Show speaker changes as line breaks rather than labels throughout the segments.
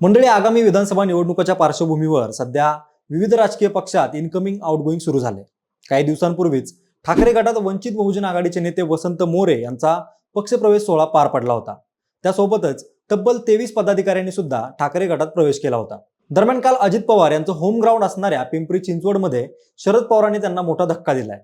मंडळी आगामी विधानसभा निवडणुकाच्या पार्श्वभूमीवर सध्या विविध राजकीय पक्षात इनकमिंग आउटगोईंग सुरू झाले. काही दिवसांपूर्वीच ठाकरे गटात वंचित बहुजन आघाडीचे नेते वसंत मोरे यांचा पक्षप्रवेश सोहळा पार पडला होता. त्यासोबतच तब्बल तेवीस पदाधिकाऱ्यांनी सुद्धा ठाकरे गटात प्रवेश केला होता. दरम्यान काल अजित पवार यांचं होम ग्राउंड असणाऱ्या पिंपरी चिंचवडमध्ये शरद पवारांनी त्यांना मोठा धक्का दिलाय.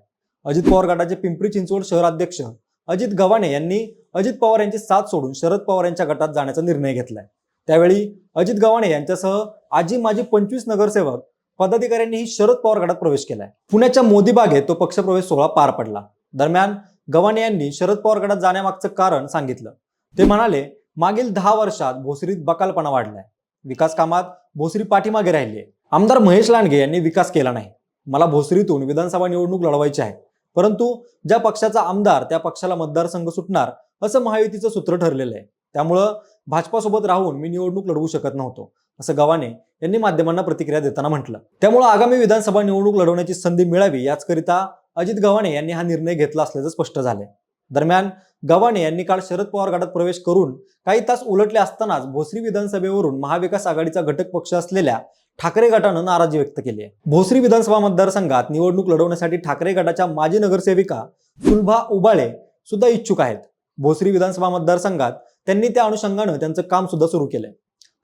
अजित पवार गटाचे पिंपरी चिंचवड शहराध्यक्ष अजित गव्हाणे यांनी अजित पवार यांची साथ सोडून शरद पवार यांच्या गटात जाण्याचा निर्णय घेतलाय. त्यावेळी अजित गव्हाणे यांच्यासह आजी माजी पंचवीस नगरसेवक पदाधिकाऱ्यांनीही शरद पवार गटात प्रवेश केलाय. पुण्याच्या मोदी बागेत तो पक्षप्रवेश सोहळा पार पडला. दरम्यान गव्हाणे यांनी शरद पवार गटात जाण्यामागचं कारण सांगितलं. ते म्हणाले मागील दहा वर्षात भोसरीत बकालपणा वाढलाय. विकास कामात भोसरी पाठीमागे राहिली आहे आमदार महेश लांडगे यांनी विकास केला नाही. मला भोसरीतून विधानसभा निवडणूक लढवायची आहे. परंतु ज्या पक्षाचा आमदार त्या पक्षाला मतदारसंघ सुटणार असं महायुतीचं सूत्र ठरलेलं आहे. त्यामुळं भाजपासोबत राहून मी निवडणूक लढवू शकत नव्हतो असं गव्हाणे यांनी माध्यमांना प्रतिक्रिया देताना म्हटलं. त्यामुळे आगामी विधानसभा निवडणूक लढवण्याची संधी मिळावी याचकरिता अजित गव्हाणे यांनी हा निर्णय घेतला असल्याचं स्पष्ट झालंय. दरम्यान गव्हाणे यांनी काल शरद पवार गटात प्रवेश करून काही तास उलटले असतानाच भोसरी विधानसभेवरून महाविकास आघाडीचा घटक पक्ष असलेल्या ठाकरे गटानं नाराजी व्यक्त केली आहे. भोसरी विधानसभा मतदारसंघात निवडणूक लढवण्यासाठी ठाकरे गटाच्या माजी नगरसेविका सुलभा उबाळे सुद्धा इच्छुक आहेत. भोसरी विधानसभा मतदारसंघात त्यांनी त्या अनुषंगानं त्यांचं काम सुद्धा सुरू केलंय.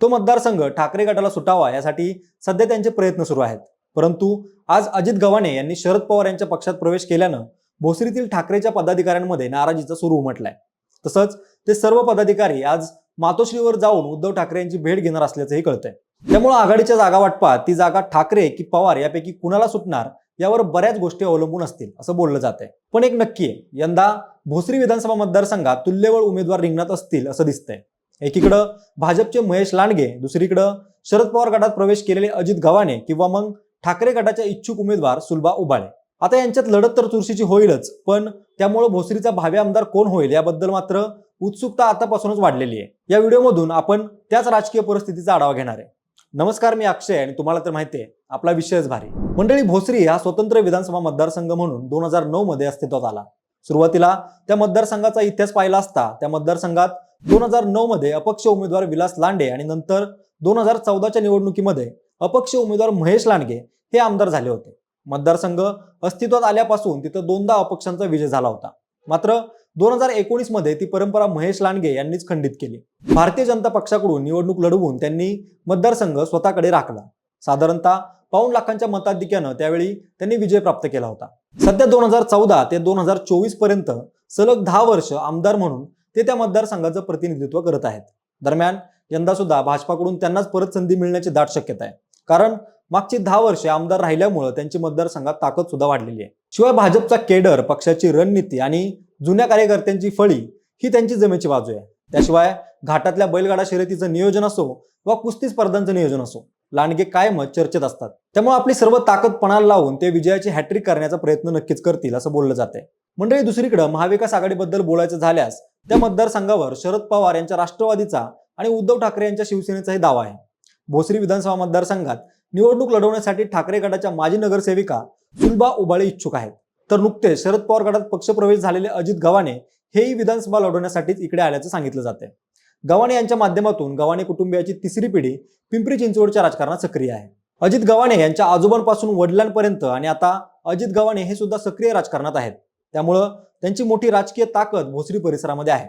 तो मतदारसंघ ठाकरे गटाला सुटावा यासाठी सध्या त्यांचे प्रयत्न सुरू आहेत. परंतु आज अजित गव्हाणे यांनी शरद पवार यांच्या पक्षात प्रवेश केल्यानं भोसरीतील ठाकरेच्या पदाधिकाऱ्यांमध्ये नाराजीचा सूर उमटलाय. तसंच ते सर्व पदाधिकारी आज मातोश्रीवर जाऊन उद्धव ठाकरे यांची भेट घेणार असल्याचंही कळतंय. त्यामुळे आघाडीच्या जागा वाटपात ती जागा ठाकरे की पवार यापैकी कुणाला सुटणार यावर बऱ्याच गोष्टी अवलंबून असतील असं बोललं जात आहे पण एक नक्की आहे यंदा भोसरी विधानसभा मतदारसंघात तुल्यबळ उमेदवार रिंगणात असतील असं दिसतंय. एकीकडं भाजपचे महेश लांडगे दुसरीकडं शरद पवार गटात प्रवेश केलेले अजित गव्हाणे किंवा मग ठाकरे गटाच्या इच्छुक उमेदवार सुलभा उबाळे. आता यांच्यात लढत तर चुरशीची होईलच पण त्यामुळे भोसरीचा भावे आमदार कोण होईल याबद्दल मात्र उत्सुकता आतापासूनच वाढलेली आहे. या व्हिडिओमधून आपण त्याच राजकीय परिस्थितीचा आढावा घेणार आहे. नमस्कार मी अक्षय आणि तुम्हाला तर माहिती आहे आपला विषयच भारी. मंडळी भोसरी हा स्वतंत्र विधानसभा मतदारसंघ म्हणून दोन हजार नऊ मध्ये अस्तित्वात आला. सुरुवातीला त्या मतदारसंघाचा इतिहास पाहिला असता त्या मतदारसंघात दोन हजार नऊ मध्ये अपक्ष उमेदवार विलास लांडे आणि नंतर दोन हजार चौदाच्या निवडणुकीमध्ये अपक्ष उमेदवार महेश लांडगे हे आमदार झाले होते. मतदारसंघ अस्तित्वात आल्यापासून तिथं दोनदा अपक्षांचा विजय झाला होता. मात्र दोन हजार एकोणीसमध्ये ती परंपरा महेश लांडगे यांनीच खंडित केली. भारतीय जनता पक्षाकडून निवडणूक लढवून त्यांनी मतदारसंघ स्वतःकडे राखला. साधारणतः पाऊण लाखांच्या मताधिक्यानं त्यावेळी त्यांनी विजय प्राप्त केला होता. सध्या दोन हजार चौदा ते दोन हजार चोवीसपर्यंत सलग दहा वर्ष आमदार म्हणून ते त्या मतदारसंघाचं प्रतिनिधित्व करत आहेत. दरम्यान यंदा सुद्धा भाजपाकडून त्यांनाच परत संधी मिळण्याची दाट शक्यता आहे. कारण मागची दहा वर्षे आमदार राहिल्यामुळे त्यांची मतदारसंघात ताकद सुद्धा वाढलेली आहे. शिवाय भाजपचा केडर पक्षाची रणनीती आणि जुन्या कार्यकर्त्यांची फळी ही त्यांची जमेची बाजू आहे. त्याशिवाय घाटातल्या बैलगाडा शर्यतीचं नियोजन असो वा कुस्ती स्पर्धांचं नियोजन असो लांडगे कायमच चर्चेत असतात. त्यामुळे आपली सर्व ताकद पणाला लावून ते विजयाची हॅट्रिक करण्याचा प्रयत्न नक्कीच करतील असं बोललं जाते मंडळी दुसरीकडे महाविकास आघाडीबद्दल बोलायचं झाल्यास त्या मतदारसंघावर शरद पवार यांच्या राष्ट्रवादीचा आणि उद्धव ठाकरे यांच्या शिवसेनेचाही दावा आहे. भोसरी विधानसभा मतदारसंघात निवडणूक लढवण्यासाठी ठाकरे गटाच्या माजी नगरसेविका सुलभा उबाळे इच्छुक आहेत. तर नुकते शरद पवार गटात पक्षप्रवेश झालेले अजित गव्हाणे हेही विधानसभा लढवण्यासाठीच इकडे आल्याचं सांगितलं जाते गव्हाणे यांच्या माध्यमातून गव्हाणे कुटुंबियाची तिसरी पिढी पिंपरी चिंचवडच्या राजकारणात सक्रिय आहे. अजित गव्हाणे यांच्या आजोबांपासून वडिलांपर्यंत आणि आता अजित गव्हाणे हे सुद्धा सक्रिय राजकारणात आहेत. त्यामुळं त्यांची मोठी राजकीय ताकद भोसरी परिसरामध्ये आहे.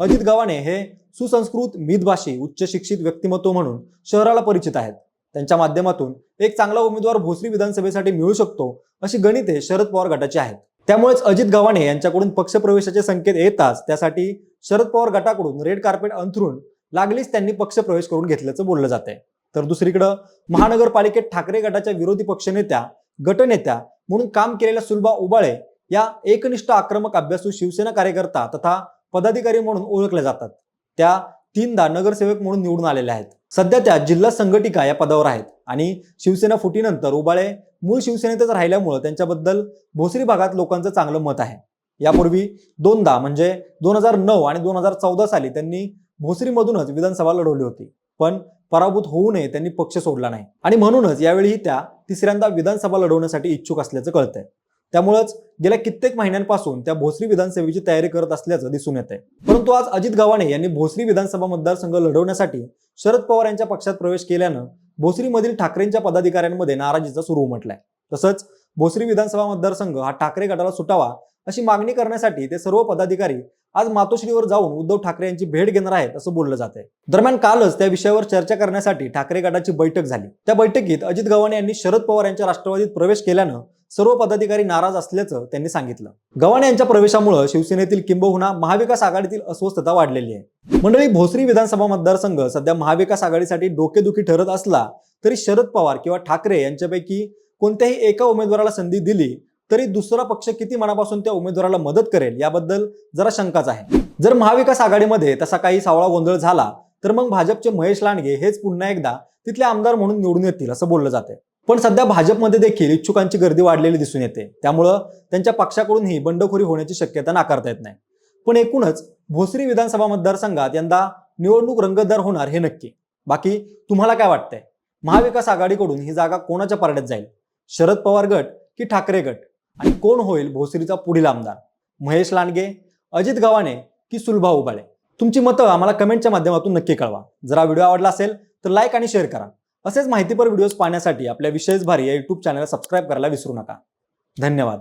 अजित गव्हाणे हे सुसंस्कृत मितभाषी उच्च शिक्षित व्यक्तिमत्व म्हणून शहराला परिचित आहेत. त्यांच्या माध्यमातून एक चांगला उमेदवार भोसरी विधानसभेसाठी मिळू शकतो अशी गणिते शरद पवार गटाची आहेत. त्यामुळेच अजित गव्हाणे यांच्याकडून पक्षप्रवेशाचे संकेत येताच त्यासाठी शरद पवार गटाकडून रेड कार्पेट अंथरून लागलीच त्यांनी पक्षप्रवेश करून घेतल्याचं बोललं जात आहे तर दुसरीकडं महानगरपालिकेत ठाकरे गटाच्या विरोधी पक्षनेत्या गटनेत्या म्हणून काम केलेल्या सुलभा उबाळे या एकनिष्ठ आक्रमक अभ्यासू शिवसेना कार्यकर्ता तथा पदाधिकारी म्हणून ओळखल्या जातात. त्या तीनदा नगरसेवक म्हणून निवडून आलेल्या आहेत. सध्या त्या जिल्हा संघटिका या पदावर आहेत. आणि शिवसेना फुटीनंतर उबाळे मूळ शिवसेनेतच राहिल्यामुळे त्यांच्याबद्दल भोसरी भागात लोकांचं चांगलं मत आहे. यापूर्वी दोनदा म्हणजे दोन हजार नऊ आणि दोन हजार चौदा साली त्यांनी भोसरीमधूनच विधानसभा लढवली होती. पण पराभूत होऊ नये त्यांनी पक्ष सोडला नाही. आणि म्हणूनच यावेळीही त्या तिसऱ्यांदा विधानसभा लढवण्यासाठी इच्छुक असल्याचं कळतंय. त्यामुळेच गेल्या कित्येक महिन्यांपासून त्या भोसरी विधानसभेची तयारी करत असल्याचं दिसून येत आहे परंतु आज अजित गव्हाणे यांनी भोसरी विधानसभा मतदारसंघ लढवण्यासाठी शरद पवार यांच्या पक्षात प्रवेश केल्यानं भोसरीमधील ठाकरेंच्या पदाधिकाऱ्यांमध्ये नाराजीचा सुरू उमटलाय तसंच भोसरी विधानसभा मतदारसंघ हा ठाकरे गटाला सुटावा अशी मागणी करण्यासाठी ते सर्व पदाधिकारी आज मातोश्रीवर जाऊन उद्धव ठाकरे यांची भेट घेणार आहेत असं बोललं जात आहे दरम्यान कालच त्या विषयावर चर्चा करण्यासाठी ठाकरे गटाची बैठक झाली. त्या बैठकीत अजित गव्हाणे यांनी शरद पवार यांच्या राष्ट्रवादीत प्रवेश केल्यानं सर्व पदाधिकारी नाराज असल्याचं त्यांनी सांगितलं. गव्हाणे यांच्या प्रवेशामुळे शिवसेनेतील किंबहुना महाविकास आघाडीतील अस्वस्थता वाढलेली आहे. मंडळी भोसरी विधानसभा मतदारसंघ सध्या महाविकास आघाडीसाठी डोकेदुखी ठरत असला तरी शरद पवार किंवा ठाकरे यांच्यापैकी कोणत्याही एका उमेदवाराला संधी दिली तरी दुसरा पक्ष किती मनापासून त्या उमेदवाराला मदत करेल याबद्दल जरा शंकाच आहे. जर महाविकास आघाडीमध्ये तसा काही सावळा गोंधळ झाला तर मग भाजपचे महेश लांडगे हेच पुन्हा एकदा तिथले आमदार म्हणून निवडून येतील असं बोललं जाते पण सध्या भाजपमध्ये देखील इच्छुकांची गर्दी वाढलेली दिसून येते. त्यामुळं त्यांच्या पक्षाकडूनही बंडखोरी होण्याची शक्यता नाकारता येत नाही. पण एकूणच भोसरी विधानसभा मतदारसंघात यंदा निवडणूक रंगतदार होणार हे नक्की. बाकी तुम्हाला काय वाटतंय? महाविकास आघाडीकडून ही जागा कोणाच्या पारड्यात जाईल? शरद पवार गट की ठाकरे गट? आणि कोण होईल भोसरीचा पुढील आमदार? महेश लांडगे अजित गव्हाणे की सुलभा उबाळे तुमची मतं आम्हाला कमेंटच्या माध्यमातून नक्की कळवा. जर व्हिडिओ आवडला असेल तर लाईक आणि शेअर करा. असेच माहितीपर व्हिडिओज पाहण्यासाठी आपल्या विशेष भारी या यूट्यूब चॅनलला सबस्क्राईब करायला विसरू नका. धन्यवाद.